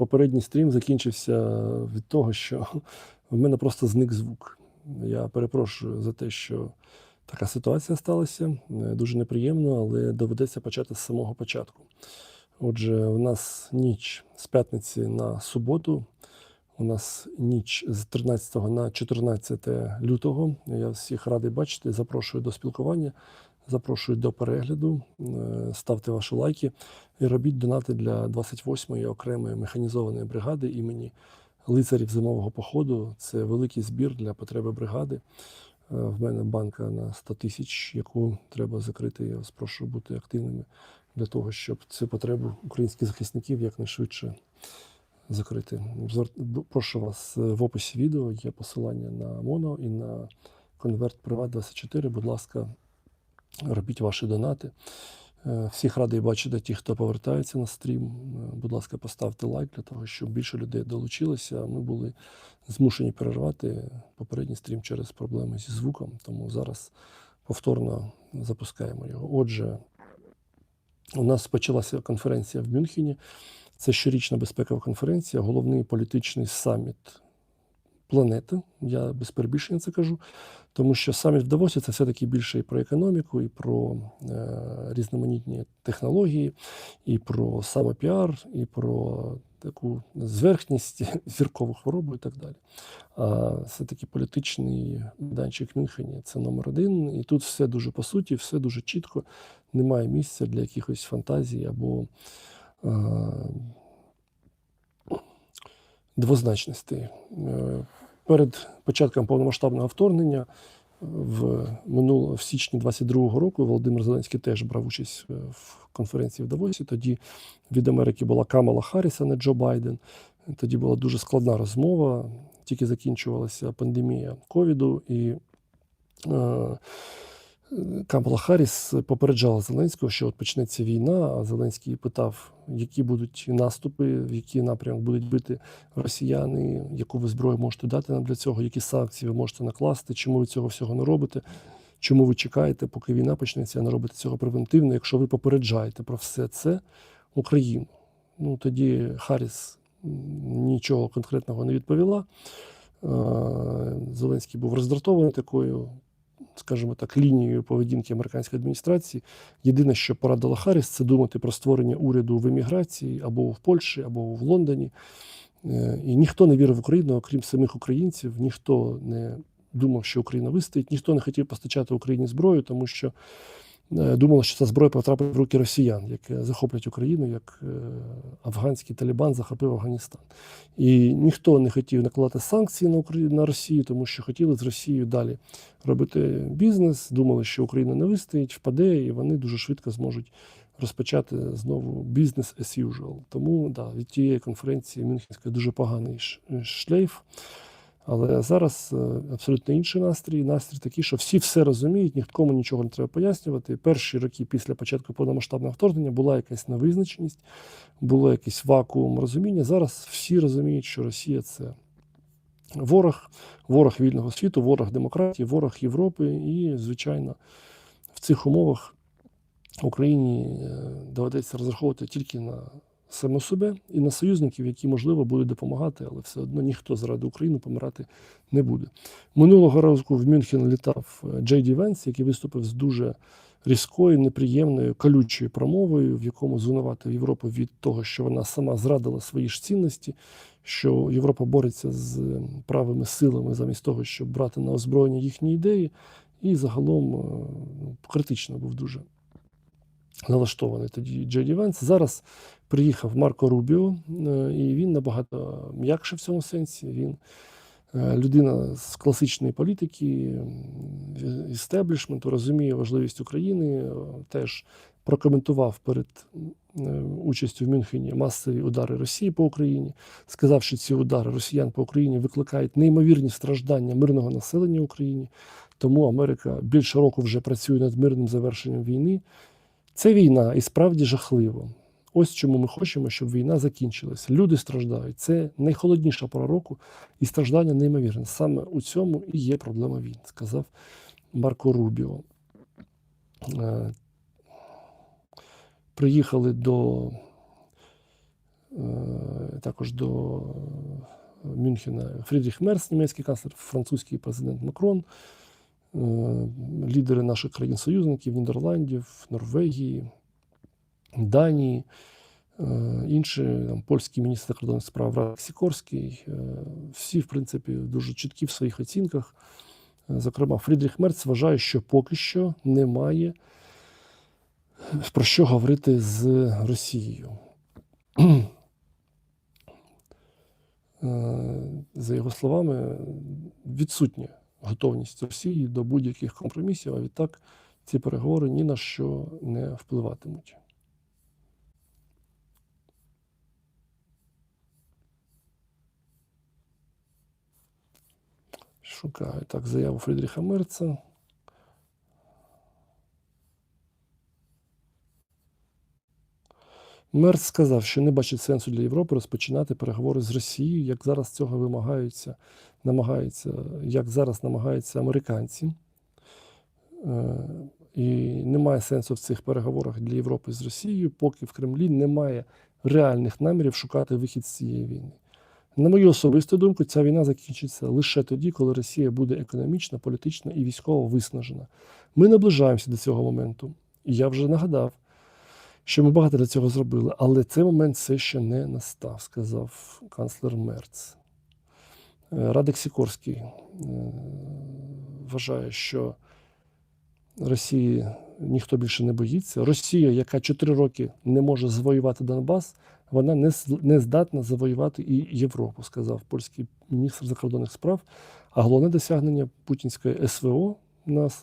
Попередній стрім закінчився від того, що в мене просто зник звук. Я перепрошую за те, що така ситуація сталася. Е, Дуже неприємно, але доведеться почати з самого початку. Отже, у нас ніч з п'ятниці на суботу. У нас ніч з 13 на 14 лютого. Я всіх радий бачити. Запрошую до спілкування, запрошую до перегляду. Е, Ставте ваші лайки і робіть донати для 28-ї окремої механізованої бригади імені лицарів зимового походу. Це великий збір для потреби бригади. Е, В мене банка на 100 тисяч, яку треба закрити. Я вас прошу бути активними для того, щоб цю потребу українських захисників якнайшвидше закрити. Прошу вас е, в описі відео є посилання на Моно і на конверт Приват 24. Будь ласка, робіть ваші донати. Е, Всіх радий бачити ті, хто повертається на стрім. Е, Будь ласка, поставте лайк для того, щоб більше людей долучилося. Ми були змушені перервати попередній стрім через проблеми зі звуком, тому зараз повторно запускаємо його. Отже, у нас почалася конференція в Мюнхені. Це щорічна безпекова конференція, головний політичний саміт планети. Я без перебільшення це кажу, тому що саміт в Давосі це все-таки більше і про економіку, і про е, різноманітні технології, і про самопіар, і про таку зверхність, зіркову хворобу і так далі. А все-таки політичний майданчик Мюнхені це номер один. І тут все дуже по суті, все дуже чітко. Немає місця для якихось фантазій або е, двозначностей. Е, Перед початком повномасштабного вторгнення в минуло в січні 22-го року Володимир Зеленський теж брав участь е, в конференції в Давосі. Тоді від Америки була Камала Харріс, а не Джо Байден. Тоді була дуже складна розмова. Тільки закінчувалася пандемія ковіду, і е, Камала Харріс попереджала Зеленського, що от почнеться війна. А Зеленський питав, які будуть наступи, в який напрямок будуть бити росіяни, яку ви зброю можете дати нам для цього, які санкції ви можете накласти, чому ви цього всього не робите, чому ви чекаєте, поки війна почнеться, а не робите цього превентивно, якщо ви попереджаєте про все це Україну. Ну тоді Харріс нічого конкретного не відповіла. Е, Зеленський був роздратований такою скажімо так, лінією поведінки американської адміністрації. Єдине, що порадила Харріс, це думати про створення уряду в еміграції або в Польщі, або в Лондоні. Е, І ніхто не вірив в Україну, окрім самих українців, ніхто не думав, що Україна вистоїть, ніхто не хотів постачати Україні зброю, тому що думали, що ця зброя потрапить в руки росіян, які захоплять Україну, як е, афганський Талібан захопив Афганістан. І ніхто не хотів накладати санкції на Україну на Росію, тому що хотіли з Росією далі робити бізнес. Думали, що Україна не вистоїть, впаде, і вони дуже швидко зможуть розпочати знову бізнес as usual. Тому да, від тієї конференції Мюнхенської дуже поганий шлейф. Але зараз е, абсолютно інший настрій. Настрій такий, що всі все розуміють, нікому нічого не треба пояснювати. Перші роки після початку повномасштабного вторгнення була якась невизначеність, було якийсь вакуум розуміння. Зараз всі розуміють, що Росія це ворог, ворог вільного світу, ворог демократії, ворог Європи. І, звичайно, в цих умовах Україні е, доведеться розраховувати тільки на саму себе і на союзників, які, можливо, будуть допомагати, але все одно ніхто заради України помирати не буде. Минулого разу в Мюнхен літав е, Джей Ді Венс, який виступив з дуже різкою, неприємною, колючою промовою, в якому звинуватив Європу від того, що вона сама зрадила свої ж цінності, що Європа бореться з е, правими силами замість того, щоб брати на озброєння їхні ідеї. І загалом е, ну, критично був дуже налаштований тоді Джей Ді Венс. Зараз приїхав Марко Рубіо, е, і він набагато м'якше в цьому сенсі. Він е, людина з класичної політики, істеблішменту, розуміє важливість України, е, теж прокоментував перед участю в Мюнхені масові удари Росії по Україні, сказав, що ці удари росіян по Україні викликають неймовірні страждання мирного населення в Україні. Тому Америка більше року вже працює над мирним завершенням війни. Це війна і справді жахливо. Ось чому ми хочемо, щоб війна закінчилася. Люди страждають. Це найхолодніша пора року, і страждання неймовірне. Саме у цьому і є проблема війн, сказав Марко Рубіо. Е, Приїхали до також до Мюнхена Фрідріх Мерц, німецький канцлер, французький президент Макрон, е, лідери наших країн-союзників, Нідерландів, Норвегії, Данії, е, інші там, польський міністр закордонних справ Радek Сікорський. е, Всі, в принципі, дуже чіткі в своїх оцінках. Е, Зокрема, Фрідріх Мерц вважає, що поки що немає про що говорити з Росією. За його словами, відсутня готовність Росії до будь-яких компромісів, а відтак ці переговори ні на що не впливатимуть. Шукаю так заяву Фрідріха Мерца. Мерц сказав, що не бачить сенсу для Європи розпочинати переговори з Росією, як зараз цього вимагаються, намагаються, як зараз намагаються американці. Е, І немає сенсу в цих переговорах для Європи з Росією, поки в Кремлі немає реальних намірів шукати вихід з цієї війни. На мою особисту думку, ця війна закінчиться лише тоді, коли Росія буде економічно, політично і військово виснажена. Ми наближаємося до цього моменту. І я вже нагадав, що ми багато для цього зробили, але цей момент все ще не настав, сказав канцлер Мерц. Е, Радик Сікорський е, вважає, що Росії ніхто більше не боїться. Росія, яка 4 роки не може завоювати Донбас, вона не, не здатна завоювати і Європу, сказав польський міністр закордонних справ. А головне досягнення путінської СВО,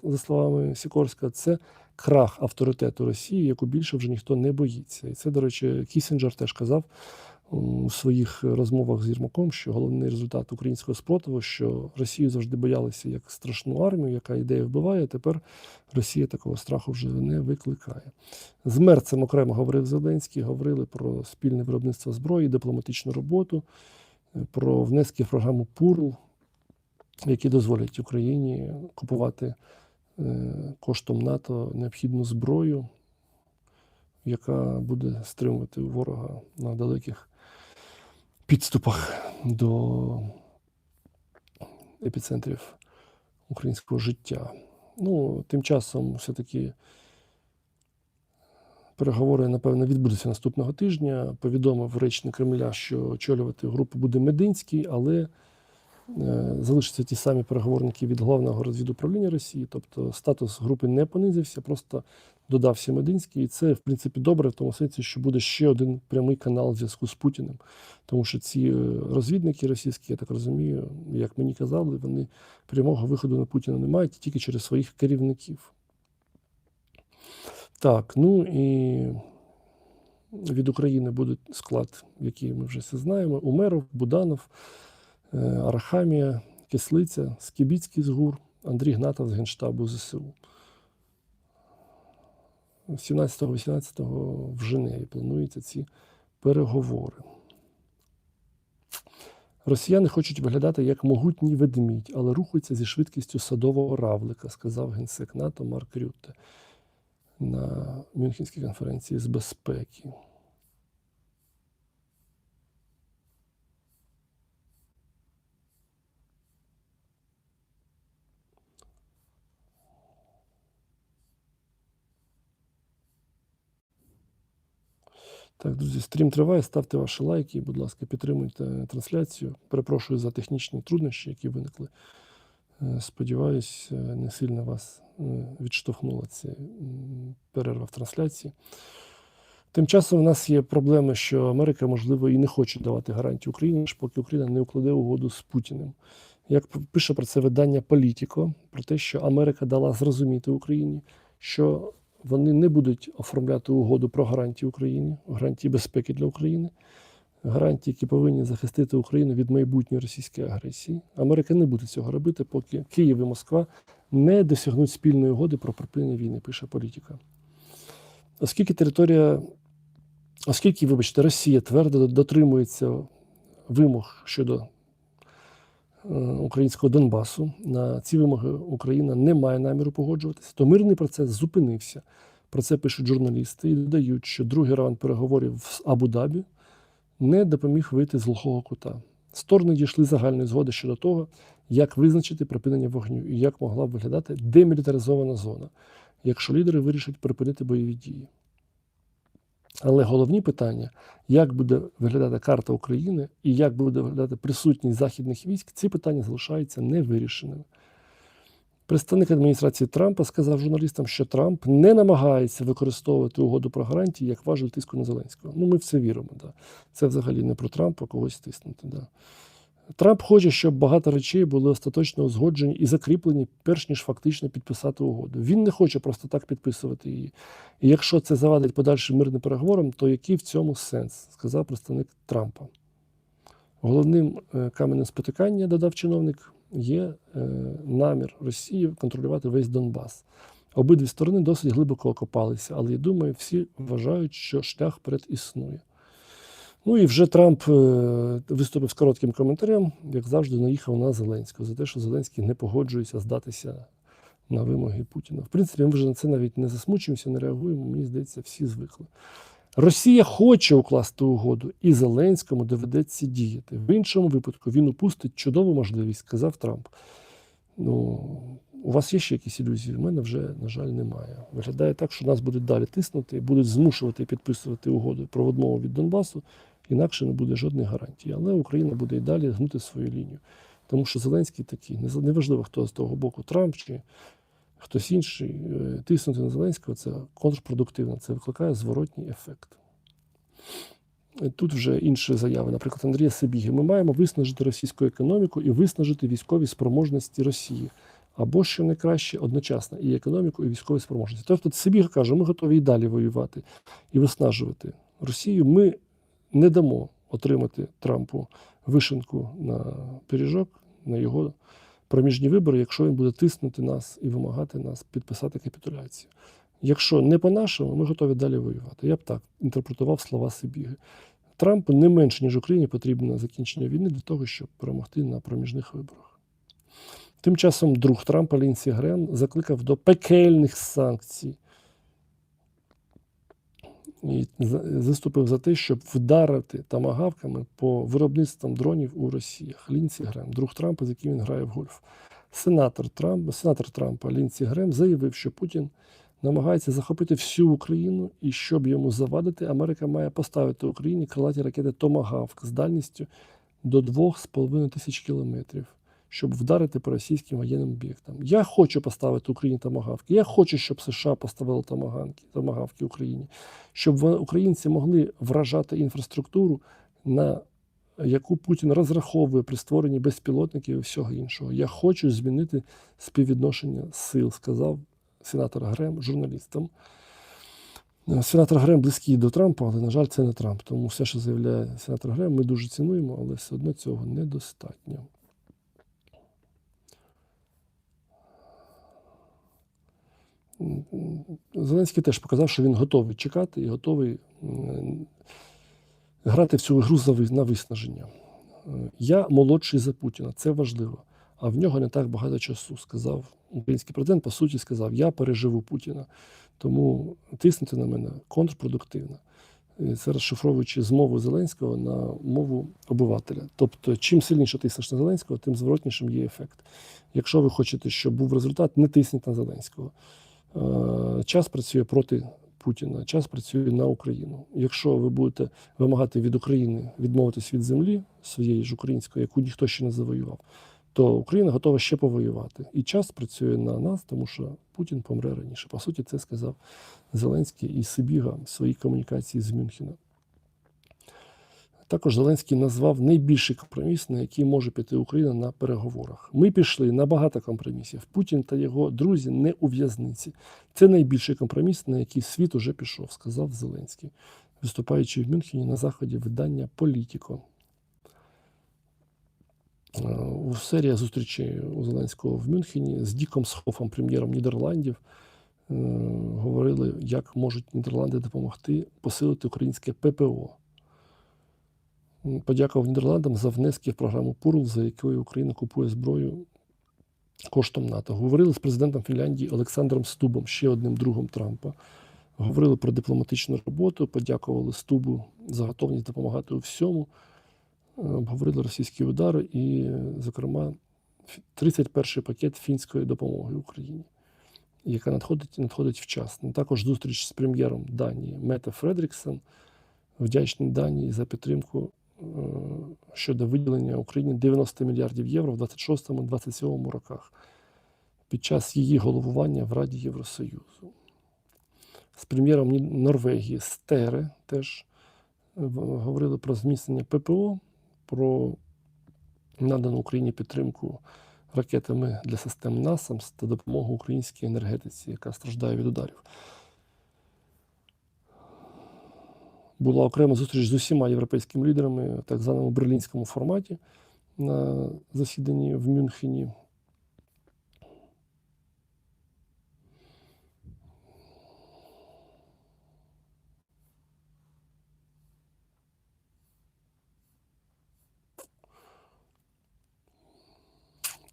за словами Сікорська, це крах авторитету Росії, яку більше вже ніхто не боїться. І це, до речі, Кісінджер теж казав у своїх розмовах з Єрмаком, що головний результат українського спротиву, що Росію завжди боялися як страшну армію, яка ідею вбиває. Тепер Росія такого страху вже не викликає. З Мерцем окремо говорив Зеленський, говорили про спільне виробництво зброї, дипломатичну роботу, про внески в програму ПУРЛ, які дозволять Україні купувати е, коштом НАТО необхідну зброю, яка буде стримувати ворога на далеких підступах до епіцентрів українського життя. Ну, тим часом все-таки переговори, напевно, відбудуться наступного тижня. Повідомив речник Кремля, що очолювати групу буде Мединський, але залишаться ті самі переговорники від головного розвідуправління Росії. Тобто статус групи не понизився, просто додався Мединський. І це, в принципі, добре в тому сенсі, що буде ще один прямий канал зв'язку з Путіним. Тому що ці е, розвідники російські, я так розумію, як мені казали, вони прямого виходу на Путіна не мають тільки через своїх керівників. Так, ну і від України буде склад, який ми вже всі знаємо: Умеров, Буданов, е, Арахамія, Кислиця, Скібіцький з ГУР, Андрій Гнатов з Генштабу ЗСУ. 17-18 в Женеві плануються ці переговори. Росіяни хочуть виглядати як могутній ведмідь, але рухаються зі швидкістю садового равлика, сказав генсек НАТО Марк Рютте на Мюнхенській конференції з безпеки. Так, друзі, стрім триває. Ставте ваші лайки, будь ласка, підтримуйте трансляцію. Перепрошую за технічні труднощі, які виникли. Е, Сподіваюсь, е, не сильно вас е, відштовхнула ця перерва в трансляції. Тим часом у нас є проблеми, що Америка, можливо, і не хоче давати гарантії Україні, аж поки Україна не укладе угоду з Путіним. Як пише про це видання Політіко, про те, що Америка дала зрозуміти Україні, що вони не будуть оформляти угоду про гарантії Україні, гарантії безпеки для України, гарантії, які повинні захистити Україну від майбутньої російської агресії. Америка не буде цього робити, поки Київ і Москва не досягнуть спільної угоди про припинення війни, пише політика. Оскільки територія, оскільки, вибачте, Росія твердо дотримується вимог щодо українського Донбасу, на ці вимоги Україна не має наміру погоджуватися, то мирний процес зупинився. Про це пишуть журналісти і додають, що другий раунд переговорів з Абу-Дабі не допоміг вийти з глухого кута. Сторони дійшли загальної згоди щодо того, як визначити припинення вогню і як могла б виглядати демілітаризована зона, якщо лідери вирішать припинити бойові дії. Але головні питання, як буде виглядати карта України і як буде виглядати присутність західних військ, ці питання залишаються невирішеними. Представник адміністрації Трампа сказав журналістам, що Трамп не намагається використовувати угоду про гарантії як важель тиску на Зеленського. Ну, ми в це віримо. Да. Це взагалі не про Трампа когось тиснути. Да. Трамп хоче, щоб багато речей були остаточно узгоджені і закріплені, перш ніж фактично підписати угоду. Він не хоче просто так підписувати її. І якщо це завадить подальшим мирним переговорам, то який в цьому сенс? сказав представник Трампа. Головним е, каменем спотикання, додав чиновник, є е, намір Росії контролювати весь Донбас. Обидві сторони досить глибоко окопалися, але я думаю, всі вважають, що шлях вперед існує. Ну і вже Трамп е, виступив з коротким коментарем, як завжди, наїхав на Зеленського за те, що Зеленський не погоджується здатися на вимоги Путіна. В принципі, ми вже на це навіть не засмучуємося, не реагуємо. Мені здається, всі звикли. Росія хоче укласти угоду, і Зеленському доведеться діяти. В іншому випадку він упустить чудову можливість, сказав Трамп. Ну, у вас є ще якісь ілюзії? У мене вже, на жаль, немає. Виглядає так, що нас будуть далі тиснути, будуть змушувати підписувати угоду про відмову від Донбасу, інакше не буде жодних гарантій. Але Україна буде і далі гнути свою лінію. Тому що Зеленський такий, неважливо, хто з того боку, Трамп чи хтось інший, е, тиснути на Зеленського це контрпродуктивно, це викликає зворотній ефект. Е, Тут вже інші заяви, наприклад, Андрія Сибіги. Ми маємо виснажити російську економіку і виснажити військові спроможності Росії. Або що найкраще одночасно і економіку, і військові спроможності. Тобто Сибіга каже, ми готові і далі воювати і виснажувати Росію. Ми не дамо отримати Трампу вишенку на пиріжок, на його проміжні вибори, якщо він буде тиснути нас і вимагати нас підписати капітуляцію. Якщо не по-нашому, ми готові далі воювати. Я б так інтерпретував слова Сибіги. Трампу не менше, ніж Україні, потрібно закінчення війни для того, щоб перемогти на проміжних виборах. Тим часом друг Трампа Лінсі Грем закликав до пекельних санкцій і виступив за те, щоб вдарити тамагавками по виробництвам дронів у Росії. Лінсі Грем, друг Трампа, з яким він грає в гольф. Сенатор Трампа, сенатор Трампа Лінсі Грем заявив, що Путін намагається захопити всю Україну, і щоб йому завадити, Америка має поставити Україні крилаті ракети Томагавк з дальністю до 2,5 тисяч кілометрів, щоб вдарити по російським воєнним об'єктам. Я хочу поставити Україні томагавки. Я хочу, щоб США поставили томагавки, томагавки Україні, щоб українці могли вражати інфраструктуру, на яку Путін розраховує при створенні безпілотників і всього іншого. Я хочу змінити співвідношення сил, сказав сенатор Грем журналістам. Е, Сенатор Грем близький до Трампа, але, на жаль, це не Трамп. Тому все, що заявляє сенатор Грем, ми дуже цінуємо, але все одно цього недостатньо. Зеленський теж показав, що він готовий чекати і готовий грати в цю гру на виснаження. Е, Я молодший за Путіна, це важливо. А в нього не так багато часу, сказав український президент. По суті, сказав: Я переживу Путіна, тому тиснути на мене контрпродуктивно. Це розшифровуючи змову Зеленського на мову обивателя. Тобто, чим сильніше тиснеш на Зеленського, тим зворотнішим є ефект. Якщо ви хочете, щоб був результат, не тисніть на Зеленського. Е, Час працює проти Путіна, час працює на Україну. Якщо ви будете вимагати від України відмовитись від землі своєї ж української, яку ніхто ще не завоював, то Україна готова ще повоювати. І час працює на нас, тому що Путін помре раніше. По суті, це сказав Зеленський і Сибіга в своїй комунікації з Мюнхена. Також Зеленський назвав найбільший компроміс, на який може піти Україна на переговорах. Ми пішли на багато компромісів. Путін та його друзі не у в'язниці. Це найбільший компроміс, на який світ уже пішов, сказав Зеленський, виступаючи в Мюнхені на заході видання Політіко. Е, серія зустрічей у Зеленського в Мюнхені з Діком Схофом, прем'єром Нідерландів, е, говорили, як можуть Нідерланди допомогти посилити українське ППО. Подякував Нідерландам за внески в програму ПУРЛ, за якою Україна купує зброю коштом НАТО. Говорили з президентом Фінляндії Олександром Стубом, ще одним другом Трампа. Говорили про дипломатичну роботу, подякували Стубу за готовність допомагати у всьому. Е, Обговорили російські удари і, зокрема, фі- 31-й пакет фінської допомоги Україні, яка надходить надходить вчасно. Також зустріч з прем'єром Данії Мете Фредріксен, вдячний Данії за підтримку щодо виділення Україні 90 мільярдів євро в 26-27 роках під час її головування в Раді Євросоюзу. З прем'єром Норвегії Стере теж е, говорили про зміцнення ППО, про надану Україні підтримку ракетами для систем НАСАМС та допомогу українській енергетиці, яка страждає від ударів. Була окрема зустріч з усіма європейськими лідерами в так званому берлінському форматі на засіданні в Мюнхені.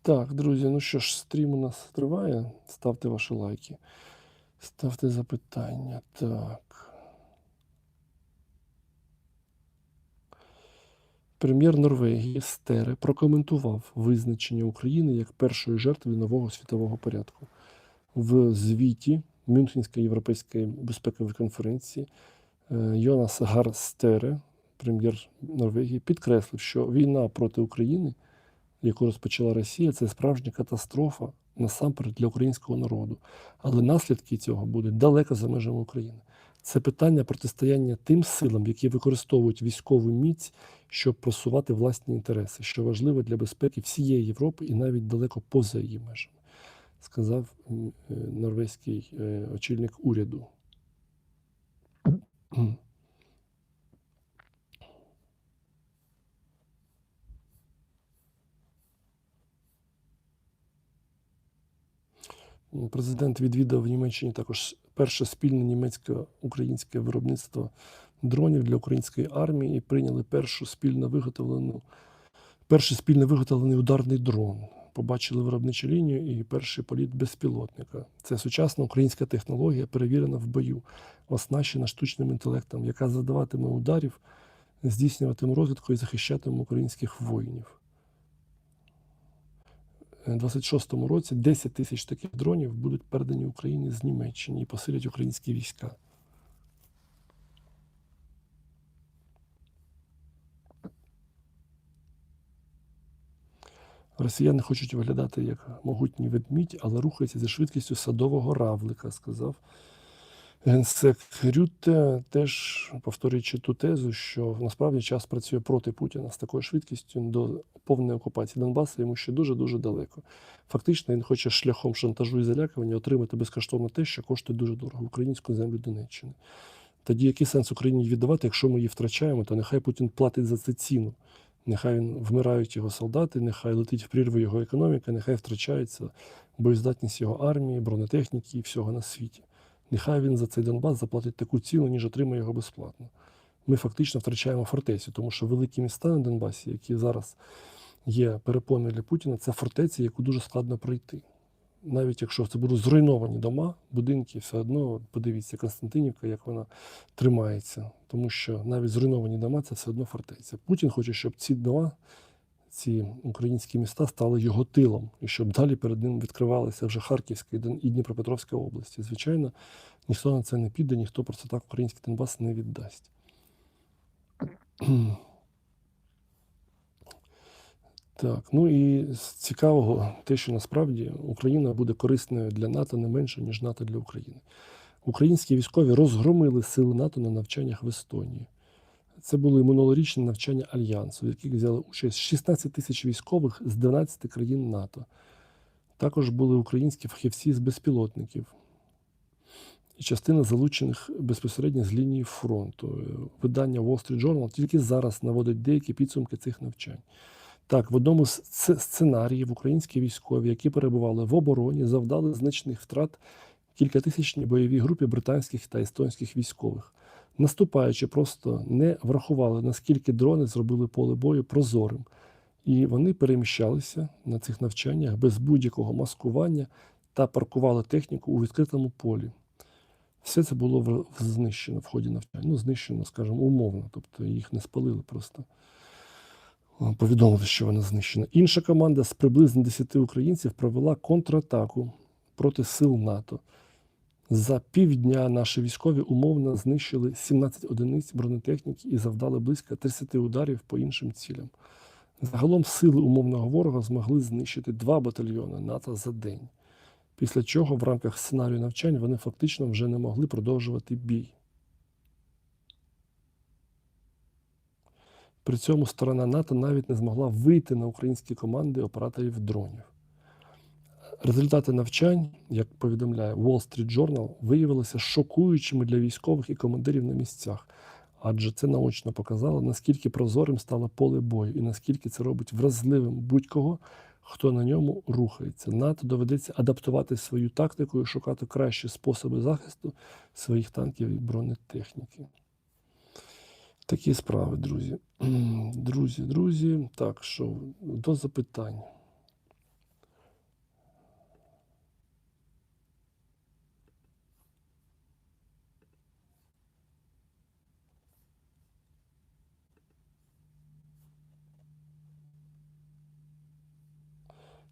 Так, друзі, ну що ж, стрім у нас триває. Ставте ваші лайки, ставте запитання. Так. Прем'єр Норвегії Стере прокоментував визначення України як першої жертви нового світового порядку. В звіті Мюнхенської європейської безпекової конференції е, Йонас Гар Стере, прем'єр Норвегії, підкреслив, що війна проти України яку розпочала Росія, це справжня катастрофа насамперед для українського народу. Але наслідки цього будуть далеко за межами України. Це питання протистояння тим силам, які використовують військову міць, щоб просувати власні інтереси, що важливо для безпеки всієї Європи і навіть далеко поза її межами, сказав е, норвезький е, очільник уряду. Президент відвідав в Німеччині також перше спільне німецько-українське виробництво дронів для української армії і прийняли першу спільно виготовлену, перший спільно виготовлений ударний дрон. Побачили виробничу лінію і перший політ безпілотника. Це сучасна українська технологія, перевірена в бою, оснащена штучним інтелектом, яка завдаватиме ударів, здійснюватиме розвідку і захищатиме українських воїнів. У 26-му році 10 тисяч таких дронів будуть передані Україні з Німеччини і посилять українські війська. Росіяни хочуть виглядати як могутній ведмідь, але рухаються зі швидкістю садового равлика, сказав генсек Рютте, теж повторюючи ту тезу, що насправді час працює проти Путіна з такою швидкістю до повної окупації Донбасу йому ще дуже-дуже далеко. Фактично, він хоче шляхом шантажу і залякування отримати безкоштовно те, що коштує дуже дорого українську землю Донеччини. Тоді який сенс Україні віддавати, якщо ми її втрачаємо, то нехай Путін платить за це ціну. Нехай вмирають його солдати, нехай летить в прірву його економіка, нехай втрачається боєздатність його армії, бронетехніки і всього на світі. Нехай він за цей Донбас заплатить таку ціну, ніж отримає його безплатно. Ми фактично втрачаємо фортецю, тому що великі міста на Донбасі, які зараз є перепоною для Путіна, це фортеці, яку дуже складно пройти. Навіть якщо це будуть зруйновані дома, будинки, все одно подивіться Константинівка, як вона тримається. Тому що навіть зруйновані дома це все одно фортеця. Путін хоче, щоб ці дома, ці українські міста стали його тилом, і щоб далі перед ним відкривалися вже Харківська і Дніпропетровська області. Звичайно, ніхто на це не піде, ніхто просто так український Донбас не віддасть. Так, ну і з цікавого те, що насправді Україна буде корисною для НАТО не менше, ніж НАТО для України. Українські військові розгромили сили НАТО на навчаннях в Естонії. Це були минулорічні навчання Альянсу, в яких взяли участь 16 тисяч військових з 12 країн НАТО. Також були українські фахівці з безпілотників і частина залучених безпосередньо з лінії фронту. Видання Wall Street Journal тільки зараз наводить деякі підсумки цих навчань. Так, в одному з сценаріїв українські військові, які перебували в обороні, завдали значних втрат кількатисячній бойовій групі британських та естонських військових. Наступаючи, просто не врахували, наскільки дрони зробили поле бою прозорим, і вони переміщалися на цих навчаннях без будь-якого маскування та паркували техніку у відкритому полі. Все це було знищено в ході навчання. Ну, знищено, скажімо, умовно, тобто їх не спалили просто. Е, Повідомили, що вона знищена. Інша команда з приблизно 10 українців провела контратаку проти сил НАТО. За півдня наші військові умовно знищили 17 одиниць бронетехніки і завдали близько 30 ударів по іншим цілям. Загалом сили умовного ворога змогли знищити два батальйони НАТО за день, після чого в рамках сценарію навчань вони фактично вже не могли продовжувати бій. При цьому сторона НАТО навіть не змогла вийти на українські команди операторів дронів. Результати навчань, як повідомляє Wall Street Journal, виявилися шокуючими для військових і командирів на місцях, адже це наочно показало, наскільки прозорим стало поле бою і наскільки це робить вразливим будь-кого, хто на ньому рухається. НАТО доведеться адаптувати свою тактику і шукати кращі способи захисту своїх танків і бронетехніки. Такі справи, друзі. Друзі, друзі. Так, що до запитань.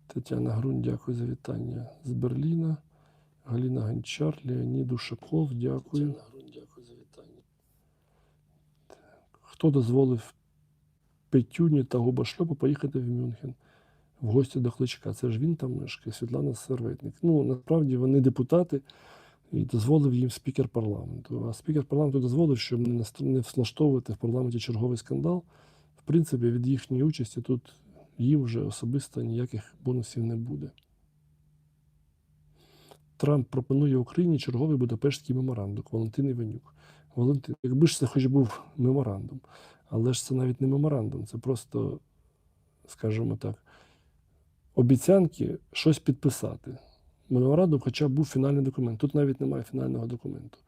Тетяна Грунь, дякую за вітання з Берліна. Галіна Гончар, Леонід Ушаков, дякую. Тетяна Грунь, дякую за вітання. Хто дозволив Петюні та Губашльопу поїхати в Мюнхен в гості до Кличка? Це ж він там мешкає, Світлана Серветник. Ну, насправді вони депутати і дозволив їм спікер парламенту. А спікер парламенту дозволив, щоб не влаштовувати в парламенті черговий скандал. В принципі, від їхньої участі тут їм вже особисто ніяких бонусів не буде. Трамп пропонує Україні черговий Будапештський меморандум. Валентин Іванюк. Валентин, якби ж це хоч був меморандум, але ж це навіть не меморандум, це просто, скажімо так, обіцянки щось підписати. Меморандум, хоча б був фінальний документ. Тут навіть немає фінального документу.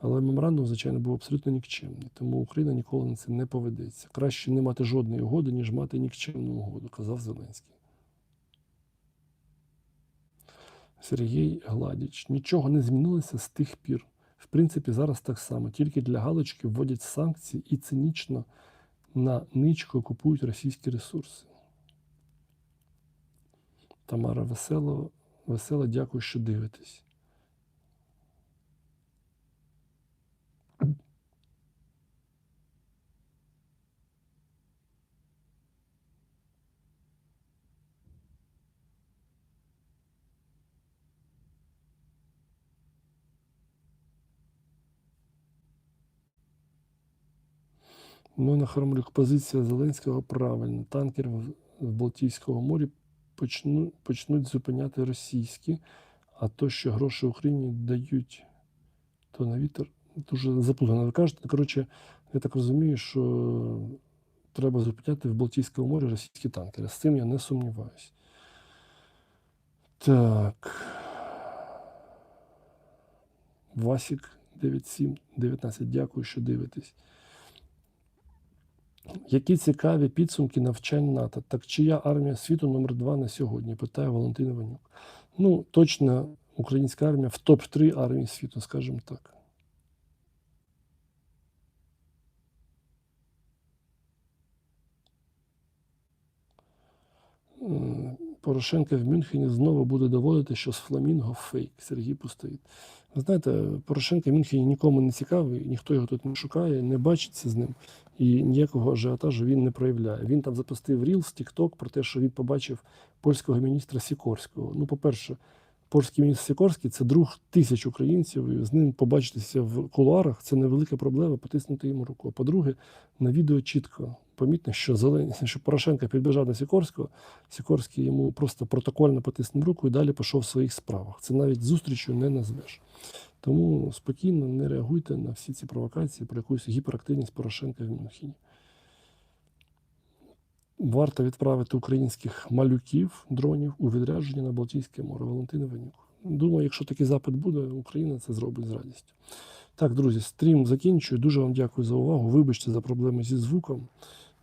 Але меморандум, звичайно, був абсолютно нікчемний. Тому Україна ніколи на це не поведеться. Краще не мати жодної угоди, ніж мати нікчемну угоду, казав Зеленський. Сергій Гладіч. Нічого не змінилося з тих пір. В принципі, зараз так само. Тільки для галочки вводять санкції і цинічно на ничку купують російські ресурси. Тамара Весело, Весела, дякую, що дивитесь. Ну, на Хармлюк позиція Зеленського правильна. Танкер в, Балтійському морі почну, почнуть зупиняти російські, а то, що гроші Україні дають, то на вітер дуже заплутано. Ви кажете, коротше, я так розумію, що треба зупиняти в Балтійському морі російські танкери. З цим я не сумніваюся. Так. Васік 9719. Дякую, що дивитесь. Які цікаві підсумки навчань НАТО? Так чия армія світу номер 2 на сьогодні? Питає Валентин Іванюк. Ну, точно, українська армія в топ-3 армії світу, скажімо так. М, Порошенко в Мюнхені знову буде доводити, що з Фламінго фейк. Сергій Пустовіт. Ви знаєте, Порошенка в Мюнхені нікому не цікавий, ніхто його тут не шукає, не бачиться з ним і ніякого ажіотажу він не проявляє. Він там запустив Рілс, Тікток про те, що він побачив польського міністра Сікорського. Ну, по-перше, польський міністр Сікорський це друг тисяч українців, і з ним побачитися в кулуарах це невелика проблема, потиснути йому руку. А по-друге, на відео чітко помітно, що Зелен... що Порошенко підбіжав до Сікорського, Сікорський йому просто протокольно потиснув руку і далі пішов в своїх справах. Це навіть зустрічю не назвеш. Тому спокійно не реагуйте на всі ці провокації про якусь гіперактивність Порошенка в Мюнхені. Варто відправити українських малюків, дронів у відрядження на Балтійське море. Валентин Іванюк. Думаю, якщо такий запит буде, Україна це зробить з радістю. Так, друзі, стрім закінчую. Дуже вам дякую за увагу. Вибачте за проблеми зі звуком,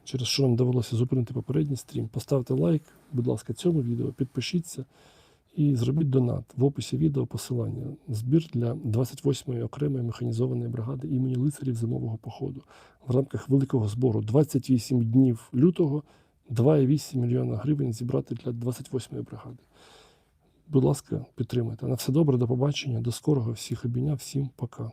через що нам довелося зупинити попередній стрім. Поставте лайк, будь ласка, цьому відео, підпишіться І зробіть донат в описі відео посилання. Збір для 28-ї окремої механізованої бригади імені лицарів зимового походу в рамках великого збору 28 днів лютого 2,8 мільйона гривень зібрати для 28-ї бригади. Будь ласка, підтримайте. На все добре, до побачення, до скорого. Всіх обійняв, всім пока.